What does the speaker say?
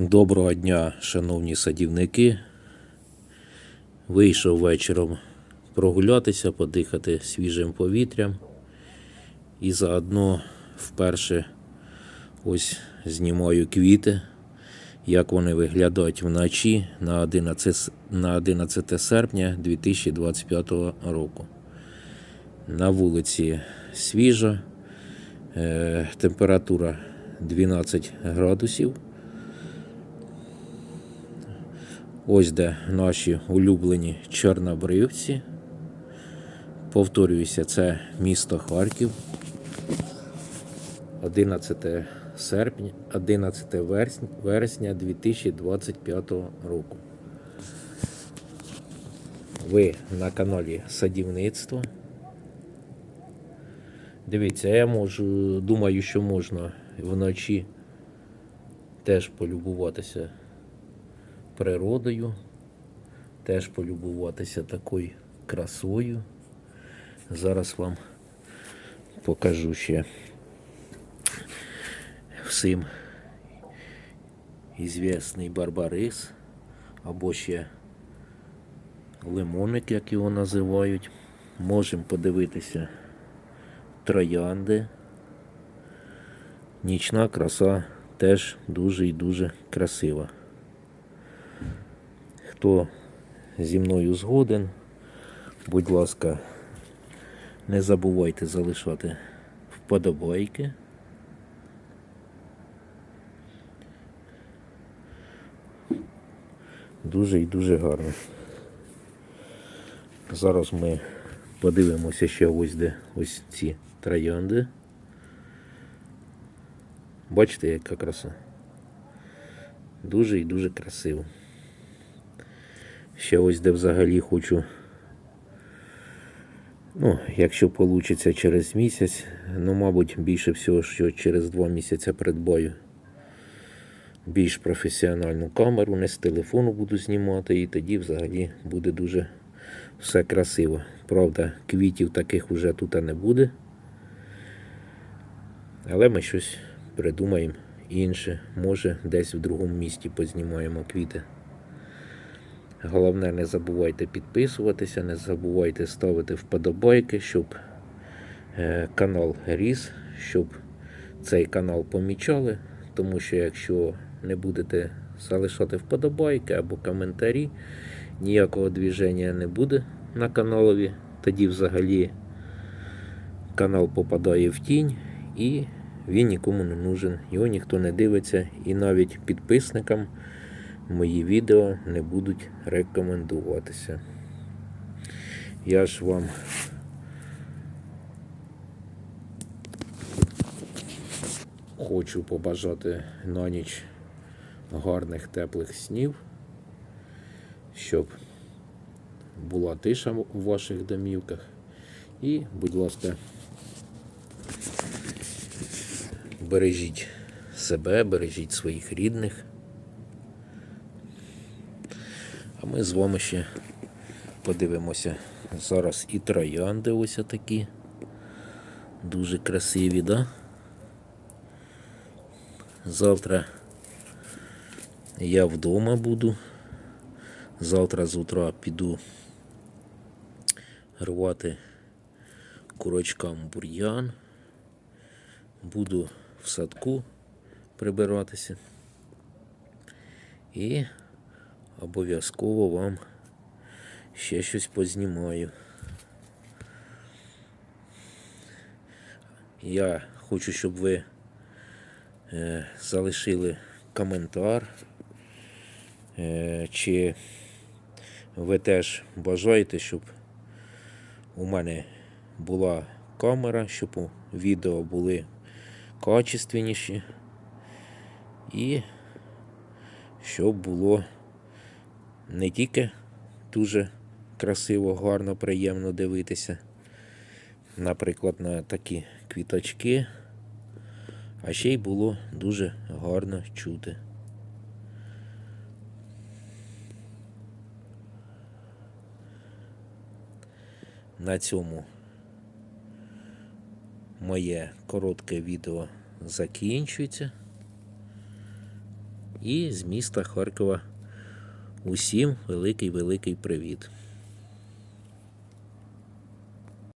Доброго дня, шановні садівники. Вийшов вечором прогулятися, подихати свіжим повітрям. І заодно вперше ось знімаю квіти, як вони виглядають вночі на 11, на 11 серпня 2025 року. На вулиці свіжа, е, температура 12 градусів. Ось де наші улюблені чорнобривці. Повторююся, це місто Харків. 11 серпня, 11 вересня, вересня 2025 року. Ви на каналі Садівництво. Дивіться, я можу, думаю, що можна вночі теж полюбуватися природою, теж полюбуватися такою красою. Зараз вам покажу ще всім ізвісний барбарис, або ще лимоник, як його називають. Можемо подивитися троянди. Нічна краса теж дуже і дуже красива. Хто зі мною згоден, будь ласка, не забувайте залишати вподобайки. Дуже і дуже гарно. Зараз ми подивимося ще ось де ось ці троянди. Бачите, яка краса? Дуже і дуже красиво. Ще ось де взагалі хочу. Ну, якщо вийде через місяць, ну, мабуть, більше всього, що через два місяці придбаю більш професіональну камеру, не з телефону буду знімати, і тоді взагалі буде дуже все красиво. Правда, квітів таких вже тут не буде. Але ми щось придумаємо інше. Може, десь в другому місті познімаємо квіти. Головне, не забувайте підписуватися, не забувайте ставити вподобайки, щоб е, канал ріс, щоб цей канал помічали. Тому що якщо не будете залишати вподобайки або коментарі, ніякого движення не буде на каналові. Тоді взагалі канал попадає в тінь і він нікому не нужен. Його ніхто не дивиться. І навіть підписникам мої відео не будуть рекомендуватися. Я ж вам хочу побажати на ніч гарних теплих снів, щоб була тиша в ваших домівках. І, будь ласка, бережіть себе, бережіть своїх рідних. А ми з вами ще подивимося. Зараз і троянди ось такі. Дуже красиві, да? Завтра я вдома буду. Завтра з утра піду рвати курочкам бур'ян. Буду в садку прибиратися. І обов'язково вам ще щось познімаю. Я хочу, щоб ви е, залишили коментар, е, чи ви теж бажаєте, щоб у мене була камера, щоб у відео були качественніші і щоб було не тільки дуже красиво, гарно, приємно дивитися, наприклад, на такі квіточки, а ще й було дуже гарно чути. На цьому моє коротке відео закінчується. І з міста Харкова усім великий-великий привіт.